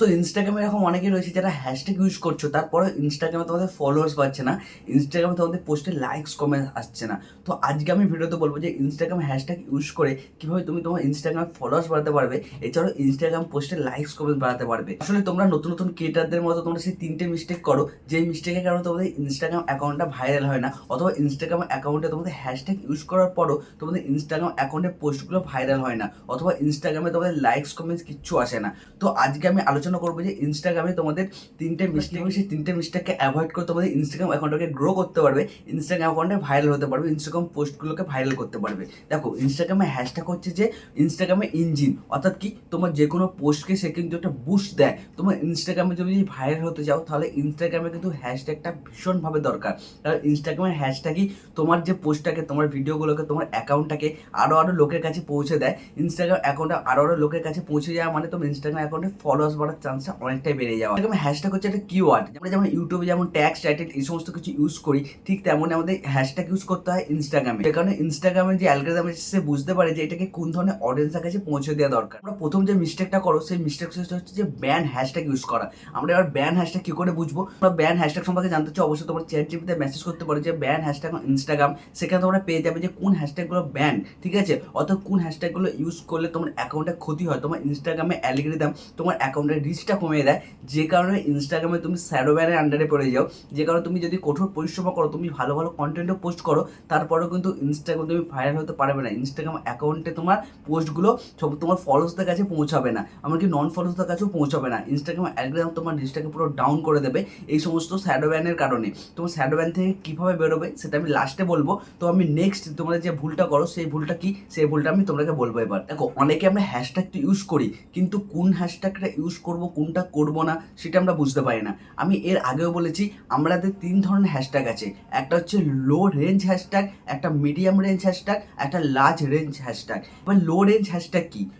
So ইনস্টাগ্রামে এরকম অনেকে রয়েছে যারা হ্যাশট্যাগ ইউজ করছ তারপরে ইনস্টাগ্রামে তোমাদের ফলোয়ার্স পাচ্ছে না ইনস্টাগ্রামে তোমাদের পোস্টে লাইকস কমে আসছে না। তো আজকে আমি ভিডিওতে বলব যে ইনস্টাগ্রাম হ্যাশট্যাগ ইউজ করে কীভাবে তুমি তোমার ইনস্টাগ্রামে ফলোয়ার্স বাড়াতে পারবে, এছাড়াও ইনস্টাগ্রাম পোস্টে লাইকস কমেন্ট বাড়াতে পারবে। আসলে তোমরা নতুন নতুন ক্রিয়েটারদের মতো তোমরা সেই তিনটে মিস্টেক করো যে মিস্টেকের কারণে তোমাদের ইনস্টাগ্রাম অ্যাকাউন্টটা ভাইরাল হয় না, অথবা ইনস্টাগ্রাম অ্যাকাউন্টে তোমাদের হ্যাশট্যাগ ইউজ করার পরও তোমাদের ইনস্টাগ্রাম অ্যাকাউন্টে পোস্টগুলো ভাইরাল হয় না, অথবা ইনস্টাগ্রামে তোমাদের লাইকস কমেন্টস কিচ্ছু আসে না। তো আজকে আমি আলোচনা করব যে ইনস্টাগ্রামে তোমাদের তিনটে মিস্টেক সেই তিনটে মিস্টেককে অ্যাভয়েড করে তোমাদের ইনস্টাগ্রাম অ্যাকাউন্টটাকে গ্রো করতে পারবে। ইনস্টাগ্রাম অ্যাকাউন্টে ভাইরাল হতে পারবে ইনস্টাগ্রাম পোস্টগুলোকে ভাইরাল করতে পারবে। দেখো ইনস্টাগ্রামে হ্যাশট্যাগ হচ্ছে যে ইনস্টাগ্রামে ইঞ্জিন অর্থাৎ কি? তোমার যে কোনো পোস্টকে সে কিন্তু একটা বুস্ট দেয়। তোমার ইনস্টাগ্রামে যদি ভাইরাল হতে চাও তাহলে ইনস্টাগ্রামে কিন্তু হ্যাশট্যাগটা ভীষণভাবে দরকার। কারণ ইনস্টাগ্রামের হ্যাশট্যাগই তোমার যে পোস্টটাকে তোমার ভিডিওগুলোকে তোমার অ্যাকাউন্টটাকে আরও আরও লোকের কাছে পৌঁছে দেয়। ইনস্টাগ্রাম অ্যাকাউন্টে আরও আরও লোকের কাছে পৌঁছে যাওয়া মানে তোমার ইনস্টাগ্রাম অ্যাকাউন্টে ফলোয়ার্স বাড়ার চান্সটা অনেকটাই বেড়ে যাওয়া। এরকম হ্যাশট্যাগ হচ্ছে একটা কিওয়ার্ড আমরা যেমন ইউটিউবে যেমন ট্যাক্স টাইটেল এই সমস্ত কিছু ইউজ করি, ঠিক তেমনই আমাদের হ্যাশট্যাগ ইউজ করতে হয় ইনস্টাগ্রামে সে কারণে ইনস্টাগ্রামের যে অ্যালগোরিদম আছে, সে বুঝতে পারে যে এটাকে কোন ধরনের অডিয়েন্সের কাছে পৌঁছে দেওয়া দরকার। আমরা প্রথম যে মিস্টেকটা করো, সেই মিস্টেক হচ্ছে যে ব্যান হ্যাশট্যাগ ইউজ করা। আমরা এবার ব্যান হ্যাশট্যাগ কি করে বুঝব? আমরা ব্যান হ্যাশট্যাগ সম্পর্কে জানতে চাই অবশ্যই তোমার চ্যাট জিপিতে মেসেজ করতে পারো যে ব্যান হ্যাশট্যাগ ইনস্টাগ্রাম সেখানে তোমরা পেয়ে যাবে যে কোন হ্যাশট্যাগুলো ব্যান ঠিক আছে? অর্থাৎ কোন হ্যাশট্যাগুলো ইউজ করলে তোমার অ্যাকাউন্টে ক্ষতি হয়। তোমার ইনস্টাগ্রামে অ্যালগোরিদম তোমার অ্যাকাউন্টের রিচটা কমিয়ে দেয়। যে কারণে ইনস্টাগ্রামে তুমি স্যাডো ব্যানের আন্ডারে পড়ে যাও। যে কারণে তুমি যদি কঠোর পরিশ্রম করো, তুমি ভালো ভালো কন্টেন্টও পোস্ট করো, তারপরেও কিন্তু ইনস্টাগ্রাম তুমি ভাইরাল হতে পারবে না। ইনস্টাগ্রাম অ্যাকাউন্টে তোমার পোস্টগুলো সব তোমার ফলোসদের কাছে পৌঁছাবে না। এমনকি নন ফলোসদের কাছেও পৌঁছাবে না। ইনস্টাগ্রাম অ্যালগোরিদম তোমার রিচটাকে পুরো ডাউন করে দেবে এই সমস্ত স্যাডো ব্যানের কারণে। তোমার স্যাডো ব্যান থেকে কীভাবে বেরোবে সেটা আমি লাস্টে বলব। তো আমি নেক্সট তোমরা যে ভুলটা করো, সেই ভুলটা কি? সেই ভুলটা আমি তোমাকে বলব এবার। দেখো, অনেকে আমরা হ্যাশট্যাগটা ইউজ করি, কিন্তু কোন হ্যাশট্যাগটা ইউজ করব কোনটা করব না, সেটা আমরা বুঝতে পারি না। আমি এর আগেও বলেছি আমাদের তিন ধরনের হ্যাশট্যাগ আছে। একটা হচ্ছে লো রেঞ্জ হ্যাশট্যাগ একটা মিডিয়াম রেঞ্জ হ্যাশট্যাগ একটা লার্জ রেঞ্জ হ্যাশট্যাগ এবার লো রেঞ্জ হ্যাশট্যাগ কি?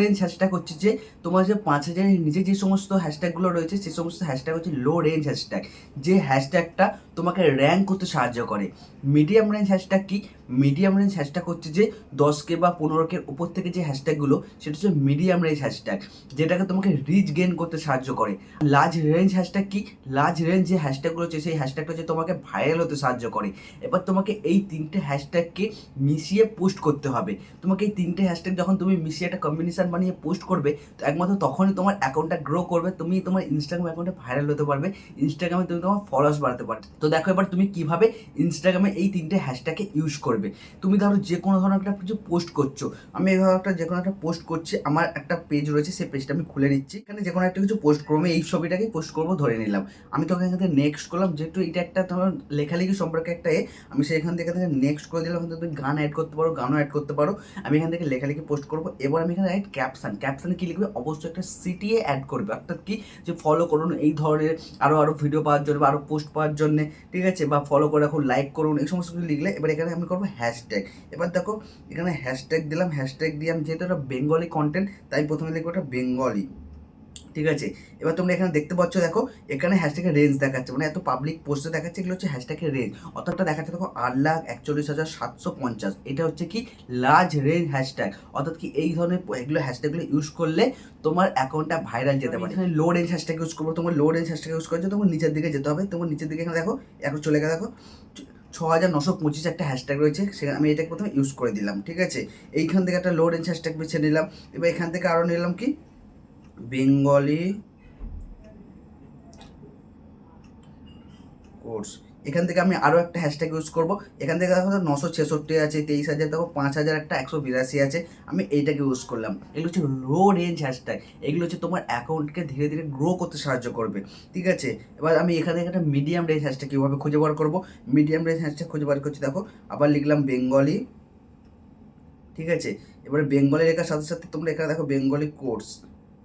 রেঞ্জ হ্যাশট্যাগ হচ্ছে যে তোমার যে পাঁচ হাজারের নিচে যে সমস্ত হ্যাশট্যাগুলো রয়েছে, সে সমস্ত হ্যাশট্যাগ হচ্ছে লো রেঞ্জ হ্যাশট্যাগ যে হ্যাশট্যাগটা তোমাকে র্যাঙ্ক করতে সাহায্য করে। মিডিয়াম রেঞ্জ হ্যাশট্যাগ কি? মিডিয়াম রেঞ্জ হ্যাশট্যাগ হচ্ছে যে দশকে বা পনেরোকে উপর থেকে যে হ্যাশট্যাগুলো সেটা হচ্ছে মিডিয়াম রেঞ্জ হ্যাশট্যাগ যেটাকে তোমাকে রিচ গেন করতে সাহায্য করে। লার্জ রেঞ্জ হ্যাশট্যাগ কি? লার্জ রেঞ্জ যে হ্যাশট্যাগুলো হচ্ছে সেই হ্যাশট্যাগটা হচ্ছে তোমাকে ভাইরাল হতে সাহায্য করে। এবার তোমাকে এই তিনটে হ্যাশট্যাগকে মিশিয়ে পোস্ট করতে হবে। তোমাকে এই তিনটে হ্যাশট্যাগ যখন তুমি মিশিয়ে একটা কম্বিনেশন বানিয়ে পোস্ট করবে, তো একমাত্র তখনই তোমার অ্যাকাউন্টটা গ্রো করবে, তুমি তোমার ইনস্টাগ্রাম অ্যাকাউন্টে ভাইরাল হতে পারবে ইনস্টাগ্রামে তুমি তোমার ফলোয়ার্স বাড়াতে পারবে। তো দেখো এবার তুমি কীভাবে ইনস্টাগ্রামে এই তিনটে হ্যাশট্যাগকে ইউজ করবে। তুমি ধরো যে কোনো ধরনের একটা কিছু পোস্ট করছ, আমি এইভাবে একটা যে কোনো একটা পোস্ট করছি, আমার একটা পেজ রয়েছে, সেই পেজটা আমি খুলে নিচ্ছি। এখানে যে কোনো একটা কিছু পোস্ট করব, আমি এই ছবিটাকেই পোস্ট করব, ধরে নিলাম। আমি তোকে এখান থেকে নেক্সট করলাম, যেহেতু এটা একটা ধরো লেখালেখি সম্পর্কে একটা এ, আমি সেখান থেকে নেক্সট করে দিলাম তুমি গান অ্যাড করতে পারো, গানও অ্যাড করতে পারো। আমি এখান থেকে লেখালেখি পোস্ট করব, এবার আমি এখানে অ্যাড ক্যাপশান ক্যাপশানে কী লিখবে? অবশ্যই একটা সিটিএ অ্যাড করবে। অর্থাৎ কি? যে ফলো করুন এই ধরনের আরও আরও ভিডিও পাওয়ার জন্য বা আরও পোস্ট পাওয়ার জন্য, ঠিক আছে? বা ফলো করে রাখুন লাইক করুন, এই সমস্ত কিছু লিখলে এবার এখানে আমি করব হ্যাশট্যাগ এবার দেখো, এখানে হ্যাশট্যাগ দিলাম হ্যাশট্যাগ দিয়ে আমি যেহেতু একটা বেঙ্গলি কন্টেন্ট তাই প্রথমে লিখব একটা বেঙ্গলি ঠিক আছে? এবার তোমরা এখানে দেখতে পাচ্ছ, দেখো, এখানে হ্যাশট্যাগের রেঞ্জ দেখাচ্ছে। মানে এত পাবলিক পোস্টে দেখাচ্ছে, এগুলো হচ্ছে হ্যাশট্যাগের রেঞ্জ অর্থাৎটা দেখাচ্ছে, দেখো, আট লাখ একচল্লিশ হাজার সাতশো পঞ্চাশ। এটা হচ্ছে কি? লার্জ রেঞ্জ হ্যাশট্যাগ অর্থাৎ কি এই ধরনের এগুলো হ্যাশট্যাগুলো ইউজ করলে তোমার অ্যাকাউন্টটা ভাইরাল যেতে পারে। এখানে লো রেঞ্জ হ্যাশট্যাগ ইউজ করব। তোমার লো রেঞ্জ হ্যাশট্যাগ ইউজ করছ তোমার নিচের দিকে যেতে হবে। তোমার নিচের দিকে এখানে দেখো, এখন চলে গেলে, দেখো, ছ হাজার নশো পঁচিশ একটা হ্যাশট্যাগ রয়েছে। সেখানে আমি এটাকে প্রথমে ইউজ করে দিলাম, ঠিক আছে? এইখান থেকে একটা লো রেঞ্জ হ্যাশট্যাগ বেছে নিলাম। এবার এখান থেকে আরও নিলাম কি? বেঙ্গলি কোর্স। এখান থেকে আমি আরও একটা হ্যাশট্যাগ ইউজ করব। এখান থেকে দেখো নশো ছেষট্টি আছে, তেইশ হাজার দেখো পাঁচ হাজার একটা, একশো বিরাশি আছে। আমি এইটাকে ইউজ করলাম। এগুলো হচ্ছে লো রেঞ্জ হ্যাশট্যাগ এগুলো হচ্ছে তোমার অ্যাকাউন্টকে ধীরে ধীরে গ্রো করতে সাহায্য করবে। ঠিক আছে? এবার আমি এখানে একটা মিডিয়াম রেঞ্জ হ্যাশট্যাগ কীভাবে খুঁজে বার করব? মিডিয়াম রেঞ্জ হ্যাশট্যাগ খুঁজে বার করছি, দেখো। আবার লিখলাম বেঙ্গলি। ঠিক আছে? এবারে বেঙ্গলি লেখার সাথে সাথে তোমরা এখানে দেখো বেঙ্গলি কোর্স।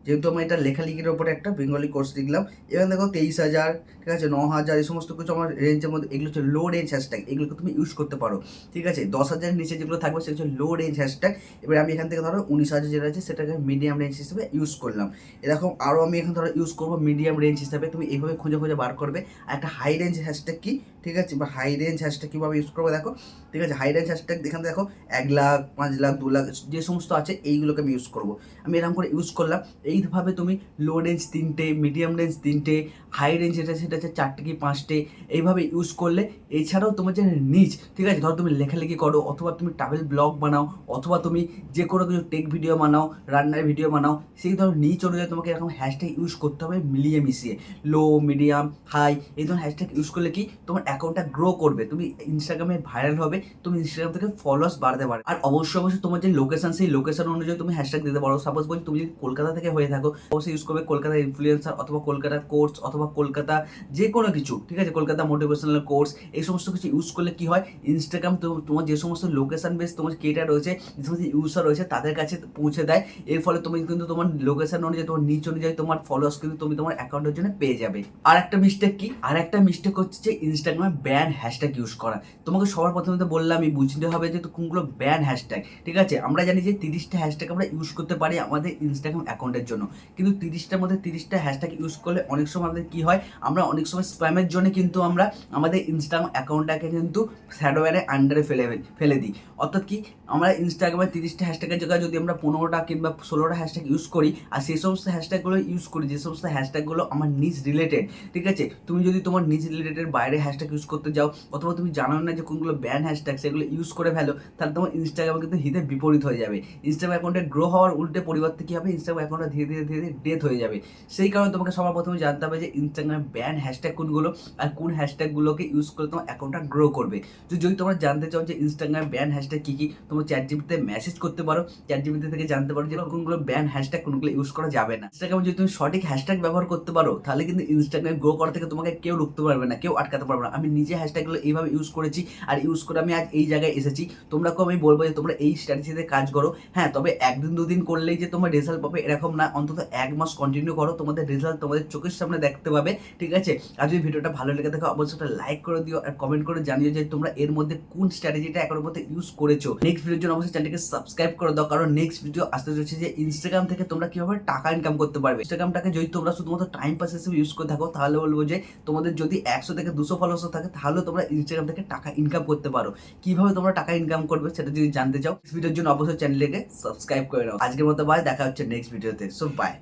যেহেতু আমি এটা লেখালেখির ওপরে একটা বেঙ্গলি কোর্স লিখলাম। এখানে দেখো তেইশ হাজার, ঠিক আছে, ন হাজার, এই সমস্ত কিছু আমার রেঞ্জের মধ্যে, এগুলো হচ্ছে লো রেঞ্জ হ্যাশট্যাগ এগুলোকে তুমি ইউজ করতে পারো, ঠিক আছে? দশ হাজারের নিচে যেগুলো থাকবে, সেগুলো হচ্ছে লো রেঞ্জ হ্যাশট্যাগ এবার আমি এখান থেকে ধরো উনিশ হাজার যেটা আছে, সেটাকে মিডিয়াম রেঞ্জ হিসেবে ইউজ করলাম। এরকম আরও আমি এখানে ধরো ইউজ করব মিডিয়াম রেঞ্জ হিসাবে, তুমি এইভাবে খুঁজে খুঁজে বার করবে। আর একটা হাই রেঞ্জ হ্যাশট্যাগ কি? ঠিক আছে? বা হাই রেঞ্জ হ্যাশট্যাগ কীভাবে ইউজ করব দেখো? ঠিক আছে? হাই রেঞ্জ হ্যাশট্যাগ এখানে দেখো, এক লাখ, পাঁচ লাখ, দু লাখ, যে সমস্ত আছে এইগুলোকে আমি ইউজ করব। আমি এরকম করে ইউজ করলাম, এইভাবে তুমি লো রেঞ্জ তিনটে মিডিয়াম রেঞ্জ তিনটে হাই রেঞ্জ যেটা সেটা হচ্ছে চারটে কি পাঁচটে, এইভাবে ইউজ করলে এছাড়াও তোমার যে নিচ ঠিক আছে? ধরো তুমি লেখালেখি করো, অথবা তুমি ট্রাভেল ব্লগ বানাও, অথবা তুমি যে কোনো কিছু টেক ভিডিও বানাও, রান্নার ভিডিও বানাও, সেই ধরো নিচ অনুযায়ী তোমাকে এরকম হ্যাশট্যাগ ইউজ করতে হবে মিলিয়ে মিশিয়ে। লো মিডিয়াম হাই এই ধরনের হ্যাশট্যাগ ইউজ করলে কি তোমার অ্যাকাউন্টটা গ্রো করবে, তুমি ইনস্টাগ্রামে ভাইরাল হবে, তুমি ইনস্টাগ্রাম থেকে ফলোয়ার্স বাড়তে পারবে। আর অবশ্যই অবশ্যই তোমার যে লোকেশন সেই লোকেশন অনুযায়ী তুমি হ্যাশট্যাগ দিতে পারো। সাপোজ বলছি তুমি যদি কলকাতা থেকে হয়ে থাকো, অবশ্যই ইউজ করবে কলকাতা ইনফ্লুয়েন্সার অথবা কলকাতা কোর্স অথবা কলকাতা যে কোনো কিছু, ঠিক আছে? কলকাতা মোটিভেশনাল কোর্স এই সমস্ত কিছু ইউজ করলে কি হয়? ইনস্টাগ্রাম তোমার যে সমস্ত লোকেশন বেস তোমার কেটা রয়েছে, যে সমস্ত ইউজার রয়েছে, তাদের কাছে পৌঁছে দেয়। এর ফলে তুমি কিন্তু তোমার লোকেশন অনুযায়ী, তোমার নিচ অনুযায়ী, তোমার ফলোয়ার্স কিন্তু তুমি তোমার অ্যাকাউন্টের জন্য পেয়ে যাবে। আর একটা মিস্টেক কি? আর একটা মিস্টেক হচ্ছে যে ইনস্টাগ্রামে ব্যান হ্যাশট্যাগ ইউজ করা। তোমাকে সবার প্রথমে তো বললাম আমি বুঝতে হবে যে কোনগুলো ব্যান হ্যাশট্যাগ ঠিক আছে? আমরা জানি যে তিরিশটা হ্যাশট্যাগ আমরা ইউজ করতে পারি আমাদের ইনস্টাগ্রাম অ্যাকাউন্টের জন্য। কিন্তু তিরিশটার মধ্যে তিরিশটা হ্যাশট্যাগ ইউজ করলে অনেক সময় আমাদের কী হয়? আমরা অনেক সময় স্প্যামের জন্য কিন্তু আমরা আমাদের ইনস্টাগ্রাম অ্যাকাউন্টটাকে কিন্তু স্যাডোয়ারে আন্ডারে ফেলে ফেলে দিই। অর্থাৎ কি? আমরা ইনস্টাগ্রামে তিরিশটা হ্যাশট্যাগের জায়গায় যদি আমরা পনেরোটা কিংবা ষোলোটা হ্যাশট্যাগ ইউজ করি, আর সেই সমস্ত হ্যাশট্যাগুলো ইউজ করি, যে সমস্ত হ্যাশট্যাগুলো আমার নিজ রিলেটেড ঠিক আছে? তুমি যদি তোমার নিজ রিলেটেড বাইরে হ্যাশট্যাগ ইউজ করতে যাও, অথবা তুমি জানো না যে কোনগুলো ব্যান হ্যাশট্যাগ সেগুলো ইউজ করে ফেলো, তাহলে তোমার ইনস্টাগ্রাম কিন্তু হিতে বিপরীত হয়ে যাবে। ইনস্টাগ্রাম অ্যাকাউন্টে গ্রো হওয়ার উল্টে পরিবর্তে কী হবে? ইনস্টাগ্রাম অ্যাকাউন্টটা ধীরে ধীরে ধীরে ধীরে ডেথ হয়ে যাবে। সেই কারণে তোমাকে সবার প্রথমে জানতে হবে যে ইনস্টাগ্রামে ব্যান হ্যাশট্যাগ কোনগুলো আর কোন হ্যাশট্যাগুলোকে ইউজ করে তোমার অ্যাকাউন্টটা গ্রো করবে। তো যদি তোমরা জানতে চাও যে ইনস্টাগ্রামে ব্যান হ্যাশট্যাগ কী কী, তোমরা চ্যাট জিবিতে মেসেজ করতে পারো। চ্যাট জিবিতে থেকে জানতে পারো যে কোনগুলো ব্যান হ্যাশট্যাগ কোনগুলো ইউজ করা যাবে না। ইনস্টাগ্রামে যদি তুমি সঠিক হ্যাশট্যাগ ব্যবহার করতে পারো, তাহলে কিন্তু ইনস্টাগ্রামে গ্রো করা থেকে তোমাকে কেউ রুখতে পারবে না, কেউ আটকাতে পারবে না। আমি নিজে হ্যাশট্যাগুলো এইভাবে ইউজ করেছি আর ইউজ করে আমি আজ এই জায়গায় এসেছি। তোমরা তোমরাকেও আমি বলব যে তোমরা এই স্ট্র্যাটেজিতে কাজ করো। হ্যাঁ তবে একদিন দুদিন করলেই যে তোমার রেজাল্ট পাবে এরকম না। অন্তত এক মাস কন্টিনিউ করো। তোমাদের রেজাল্ট তোমাদের চোখের সামনে দেখতে পাবে, ঠিক আছে? আর যদি ভিডিওটা ভালো লেগে থাকে, অবশ্যই একটা লাইক করে দিও আর কমেন্ট করে জানিও যে তোমরা এর মধ্যে কোন স্ট্র্যাটেজিটা এখনও মধ্যে ইউজ করেছ। নেক্সট ভিডিওর জন্য অবশ্যই চ্যানেলকে সাবস্ক্রাইব করে দাও। কারণ নেক্সট ভিডিও আসতে চলেছে যে ইনস্টাগ্রাম থেকে তোমরা কীভাবে টাকা ইনকাম করতে পারবে। ইনস্টাগ্রামটাকে যদি তোমরা শুধুমাত্র টাইম পাস হিসেবে ইউজ করে থাকো, তাহলে বলব যে তোমাদের যদি একশো থেকে দুশো ফলোয়ার্স থাকে, তাহলে তোমরা ইনস্টাগ্রাম থেকে টাকা ইনকাম করতে পারো। কীভাবে তোমরা টাকা ইনকাম করবে সেটা যদি জানতে চাও ভিডিওর জন্য অবশ্যই চ্যানেলকে সাবস্ক্রাইব করে নাও। আজকের মতো বাই দেখা হচ্ছে নেক্সট ভিডিওতে সো বাই